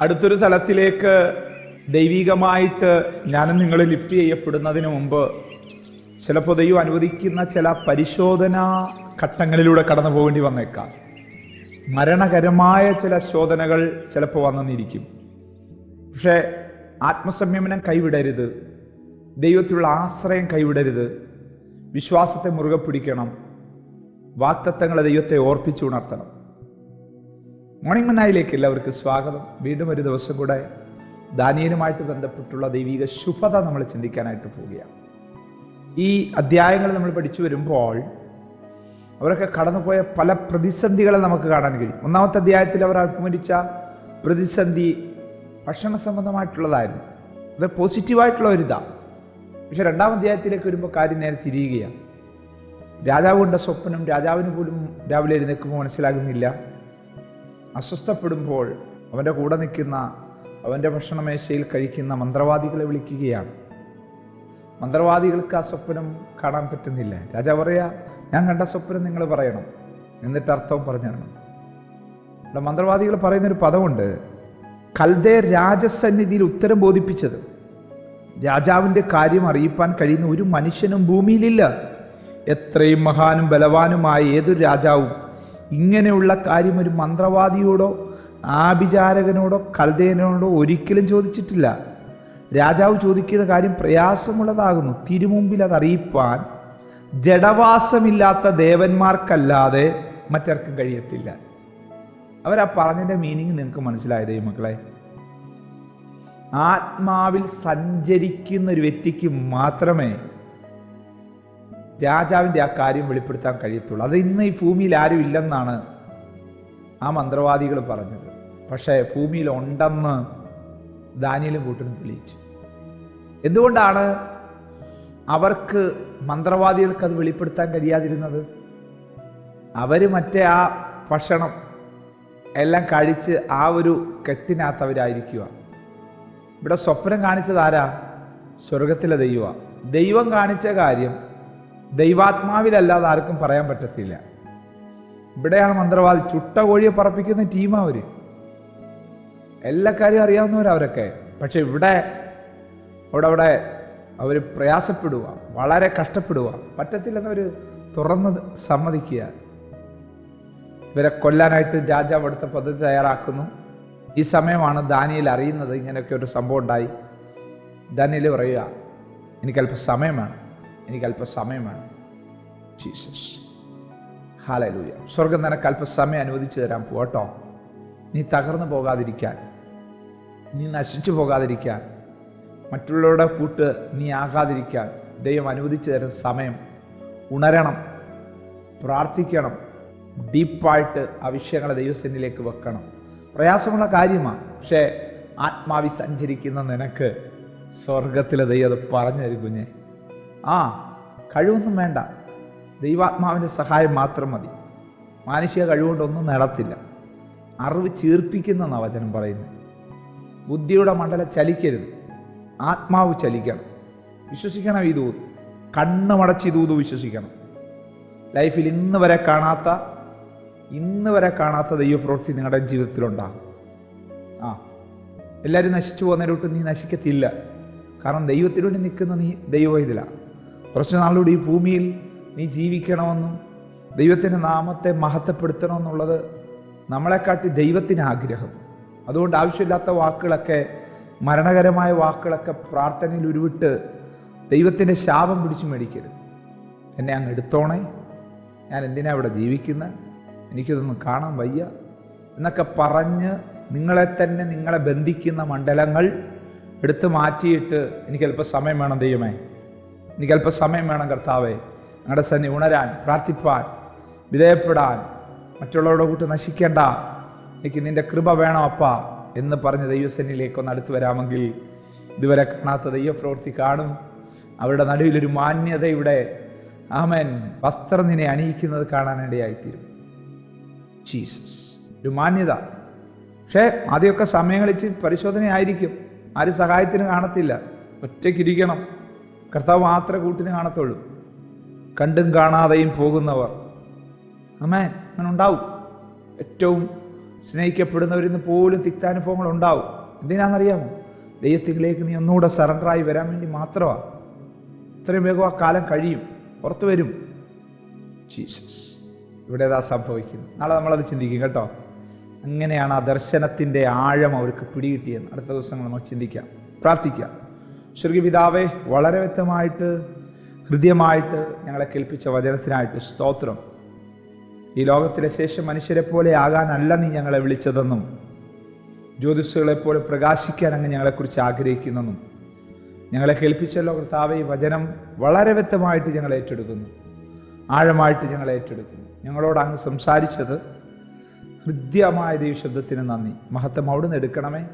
അടുത്തൊരു തലത്തിലേക്ക് ദൈവികമായിട്ട് ഞാനും നിങ്ങൾ ലിഫ്റ്റ് ചെയ്യപ്പെടുന്നതിന് മുമ്പ് ചിലപ്പോൾ ദൈവം അനുവദിക്കുന്ന ചില പരിശോധനാ ഘട്ടങ്ങളിലൂടെ കടന്നു പോകേണ്ടി വന്നേക്കാം. മരണകരമായ ചില ശോധനകൾ ചിലപ്പോൾ വന്നെന്നിരിക്കും പക്ഷേ ആത്മസംയമനം കൈവിടരുത്. ദൈവത്തിലുള്ള ആശ്രയം കൈവിടരുത്. വിശ്വാസത്തെ മുറുകെ പിടിക്കണം. വാക്തത്വങ്ങളെ ദൈവത്തെ ഓർപ്പിച്ചുണർത്തണം. മോർണിംഗ് മനായിലേക്ക് എല്ലാവർക്കും സ്വാഗതം. വീണ്ടും ഒരു ദിവസം കൂടെ ദാനിയനുമായിട്ട് ബന്ധപ്പെട്ടുള്ള ദൈവിക ശുഭത നമ്മൾ ചിന്തിക്കാനായിട്ട് പോവുകയാണ്. ഈ അധ്യായങ്ങൾ നമ്മൾ പഠിച്ചു വരുമ്പോൾ അവരൊക്കെ കടന്നുപോയ പല പ്രതിസന്ധികളെ നമുക്ക് കാണാൻ കഴിയും. ഒന്നാമത്തെ അധ്യായത്തിൽ അവർ അഭിമുഖിച്ച പ്രതിസന്ധി ഭക്ഷണ സംബന്ധമായിട്ടുള്ളതായിരുന്നു. അത് പോസിറ്റീവായിട്ടുള്ള ഒരിതാണ് പക്ഷെ രണ്ടാം അധ്യായത്തിലേക്ക് വരുമ്പോൾ കാര്യം നേരെ തിരിയുകയാണ്. രാജാവ് കൊണ്ട സ്വപ്നം രാജാവിന് പോലും രാവിലെ എഴുന്നേൽക്കുമ്പോൾ മനസ്സിലാകുന്നില്ല. അസ്വസ്ഥപ്പെടുമ്പോൾ അവന്റെ കൂടെ നിൽക്കുന്ന അവന്റെ ഭക്ഷണമേശയിൽ കഴിക്കുന്ന മന്ത്രവാദികളെ വിളിക്കുകയാണ്. മന്ത്രവാദികൾക്ക് ആ സ്വപ്നം കാണാൻ പറ്റുന്നില്ല. രാജാവ് പറയാ ഞാൻ കണ്ട സ്വപ്നം നിങ്ങൾ പറയണം. എന്നിട്ട് അർത്ഥവും പറഞ്ഞു തരണം ഇവിടെ മന്ത്രവാദികൾ പറയുന്നൊരു പദമുണ്ട് കൽദേ രാജസന്നിധിയിൽ ഉത്തരം ബോധിപ്പിച്ചത്. രാജാവിന്റെ കാര്യം അറിയിപ്പാൻ കഴിയുന്ന ഒരു മനുഷ്യനും ഭൂമിയിലില്ല. എത്രയും മഹാനും ബലവാനുമായ ഏതൊരു രാജാവും ഇങ്ങനെയുള്ള കാര്യം ഒരു മന്ത്രവാദിയോടോ ആഭിചാരകനോടോ കൽദേനോടോ ഒരിക്കലും ചോദിച്ചിട്ടില്ല. രാജാവ് ചോദിക്കുന്ന കാര്യം പ്രയാസമുള്ളതാകുന്നു. തിരുമുമ്പിൽ അത് ജഡവാസമില്ലാത്ത ദേവന്മാർക്കല്ലാതെ മറ്റാർക്കും കഴിയത്തില്ല. അവരാ പറഞ്ഞതിന്റെ മീനിങ് നിങ്ങൾക്ക് മനസ്സിലായത് മക്കളെ? ആത്മാവിൽ സഞ്ചരിക്കുന്ന ഒരു വ്യക്തിക്ക് മാത്രമേ രാജാവിന്റെ ആ കാര്യം വെളിപ്പെടുത്താൻ കഴിയത്തുള്ളൂ. അത് ഇന്ന് ഈ ഭൂമിയിൽ ആരും ഇല്ലെന്നാണ് ആ മന്ത്രവാദികൾ പറഞ്ഞത്. പക്ഷേ ഭൂമിയിൽ ഉണ്ടെന്ന് ദാനിയലും കൂട്ടനും തെളിയിച്ചു. എന്തുകൊണ്ടാണ് അവർക്ക് മന്ത്രവാദികൾക്ക് അത് വെളിപ്പെടുത്താൻ കഴിയാതിരുന്നത്? അവർ മറ്റേ ആ ഭക്ഷണം എല്ലാം കഴിച്ച് ആ ഒരു കെട്ടിനകത്തവരായിരിക്കുക ഇവിടെ സ്വപ്നം കാണിച്ചതാരാ സ്വർഗത്തിലെ ദൈവ. ദൈവം കാണിച്ച കാര്യം ദൈവാത്മാവിലല്ലാതെ ആർക്കും പറയാൻ പറ്റത്തില്ല. ഇവിടെയാണ് മന്ത്രവാദി ചുട്ട കോഴിയെ പറപ്പിക്കുന്ന ടീം അവർ എല്ലാ കാര്യവും അറിയാവുന്നവരവരൊക്കെ പക്ഷെ ഇവിടെ അവിടെ അവിടെ അവർ പ്രയാസപ്പെടുക വളരെ കഷ്ടപ്പെടുക. പറ്റത്തില്ലെന്നവർ തുറന്ന് സമ്മതിക്കുക. ഇവരെ കൊല്ലാനായിട്ട് രാജാവ് അടുത്ത പദ്ധതി തയ്യാറാക്കുന്നു. ഈ സമയമാണ് ദാനിയിൽ അറിയുന്നത് ഇങ്ങനെയൊക്കെ ഒരു സംഭവം ഉണ്ടായി. ദാനിയിൽ പറയുക എനിക്കല്പം സമയം വേണം അല്പസമയം സമയം വേണം. ജീസസ്. ഹാലലൂയ സ്വർഗം നിനക്ക് അല്പസമയം അനുവദിച്ചു തരാൻ പോട്ടോ നീ തകർന്നു പോകാതിരിക്കാൻ. നീ നശിച്ചു പോകാതിരിക്കാൻ. മറ്റുള്ളവരുടെ കൂട്ട് നീ ആകാതിരിക്കാൻ. ദൈവം അനുവദിച്ചു തരുന്ന സമയം ഉണരണം. പ്രാർത്ഥിക്കണം. ഡീപ്പായിട്ട് ആ വിഷയങ്ങളെ ദൈവസന്നിലേക്ക് വെക്കണം. പ്രയാസമുള്ള കാര്യമാണ് പക്ഷേ ആത്മാവി സഞ്ചരിക്കുന്ന നിനക്ക് സ്വർഗത്തിലെ ദൈവം അത് പറഞ്ഞു തരും കുഞ്ഞെ. ആ കഴിവൊന്നും വേണ്ട. ദൈവാത്മാവിന്റെ സഹായം മാത്രം മതി. മാനുഷിക കഴിവുകൊണ്ടൊന്നും നടത്തില്ല. അറിവ് ചീർപ്പിക്കുന്ന നവചനം പറയുന്നത്. ബുദ്ധിയുടെ മണ്ഡലം ചലിക്കരുത്. ആത്മാവ് ചലിക്കണം. വിശ്വസിക്കണം ഈ ദൂത്. കണ്ണുമടച്ച് ഈ ദൂത് വിശ്വസിക്കണം. ലൈഫിൽ ഇന്ന് വരെ കാണാത്ത ഇന്ന് വരെ കാണാത്ത ദൈവപ്രവൃത്തി നിങ്ങളുടെ ജീവിതത്തിലുണ്ടാകും. ആ എല്ലാവരും നശിച്ചു പോകുന്നതിലോട്ട് നീ നശിക്കത്തില്ല. കാരണം ദൈവത്തിനുവേണ്ടി നിൽക്കുന്ന നീ ദൈവവൈതിലാണ് കുറച്ച് നാളുകൂടി ഈ ഭൂമിയിൽ നീ ജീവിക്കണമെന്നും ദൈവത്തിന്റെ നാമത്തെ മഹത്വപ്പെടുത്തണമെന്നുള്ളത് നമ്മളെക്കാട്ടി ദൈവത്തിന് ആഗ്രഹം. അതുകൊണ്ട് ആവശ്യമില്ലാത്ത വാക്കുകളൊക്കെ മരണകരമായ വാക്കുകളൊക്കെ പ്രാർത്ഥനയിൽ ഉരുവിട്ട് ദൈവത്തിന്റെ ശാപം പിടിച്ചു മേടിക്കരുത്. എന്നെ അങ്ങ് എടുത്തോണേ. ഞാൻ എന്തിനാ ഇവിടെ ജീവിക്കുന്നത് എനിക്കിതൊന്നും കാണാൻ വയ്യ. എന്നൊക്കെ പറഞ്ഞ് നിങ്ങളെ തന്നെ നിങ്ങളെ ബന്ധിക്കുന്ന മണ്ഡലങ്ങൾ എടുത്തു മാറ്റിയിട്ട് എനിക്ക് സമയം വേണം ദൈവമേ. എനിക്ക് അല്പം സമയം വേണം കർത്താവേ. ഞങ്ങളുടെ സന്നി ഉണരാൻ പ്രാർത്ഥിപ്പാൻ വിധേയപ്പെടാൻ മറ്റുള്ളവരുടെ കൂട്ട് നശിക്കേണ്ട. എനിക്ക് നിന്റെ കൃപ വേണം അപ്പാ എന്ന് പറഞ്ഞ് ദൈവസന്നിലേക്ക് ഒന്ന് അടുത്ത് വരാമെങ്കിൽ ഇതുവരെ കാണാത്ത ദൈവപ്രവൃത്തി കാണും. അവരുടെ നടുവിലൊരു മാന്യതയുടെ ആമൻ വസ്ത്രം നിന്നെ അണിയിക്കുന്നത് കാണാനിടയായിത്തീരും ജീസസ്. ഒരു മാന്യത. പക്ഷേ ആദ്യമൊക്കെ സമയങ്ങളിച്ച് പരിശോധനയായിരിക്കും. ആരും സഹായത്തിന് കാണത്തില്ല. ഒറ്റയ്ക്കിരിക്കണം. കർത്താവ് മാത്രമേ കൂട്ടിനെ കാണത്തുള്ളൂ. കണ്ടും കാണാതെയും പോകുന്നവർ. അമ്മേ അങ്ങനെ ഉണ്ടാവും. ഏറ്റവും സ്നേഹിക്കപ്പെടുന്നവരിന്ന് പോലും തിക്താനുഭവങ്ങൾ ഉണ്ടാവും. എന്തിനാണെന്നറിയാമോ? ദൈവത്തിലേക്ക് നീ ഒന്നുകൂടെ സറണ്ടറായി വരാൻ വേണ്ടി മാത്രമാണ് ഇത്രയും വേഗം ആ കാലം കഴിയും. പുറത്തു വരും. ജീസസ്. ഇവിടെ അതാ സംഭവിക്കുന്നത് നാളെ നമ്മളത് ചിന്തിക്കും കേട്ടോ. അങ്ങനെയാണ് ആ ദർശനത്തിന്റെ ആഴം അവർക്ക് പിടികിട്ടിയെന്ന്. അടുത്ത ദിവസങ്ങൾ നമ്മൾ ചിന്തിക്കാം. പ്രാർത്ഥിക്കാം. ശ്രീ പിതാവെ വളരെ വ്യക്തമായിട്ട് ഹൃദ്യമായിട്ട് ഞങ്ങളെ കേൾപ്പിച്ച വചനത്തിനായിട്ട് സ്തോത്രം. ഈ ലോകത്തിലെ ശേഷം മനുഷ്യരെ പോലെ ആകാനല്ല നീ ഞങ്ങളെ വിളിച്ചതെന്നും ജ്യോതിഷുകളെ പോലെ പ്രകാശിക്കാൻ അങ്ങ് ഞങ്ങളെക്കുറിച്ച് ആഗ്രഹിക്കുന്നെന്നും. ഞങ്ങളെ കേൾപ്പിച്ചല്ലോ കർത്താവ് ഈ വചനം വളരെ വ്യക്തമായിട്ട് ഞങ്ങൾ ഏറ്റെടുക്കുന്നു. ആഴമായിട്ട് ഞങ്ങൾ ഏറ്റെടുക്കുന്നു. ഞങ്ങളോട് അങ്ങ് സംസാരിച്ചത് ഹൃദ്യമായ ദൈവശബ്ദത്തിന് നന്ദി. മഹത്വം അവിടുന്ന് എടുക്കണമേ.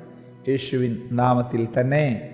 യേശുവിൻ നാമത്തിൽ തന്നെ.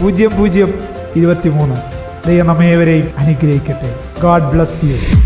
പൂജ്യം പൂജ്യം ഇരുപത്തി മൂന്ന് ദൈവം നമ്മേവരെയും അനുഗ്രഹിക്കട്ടെ. God bless you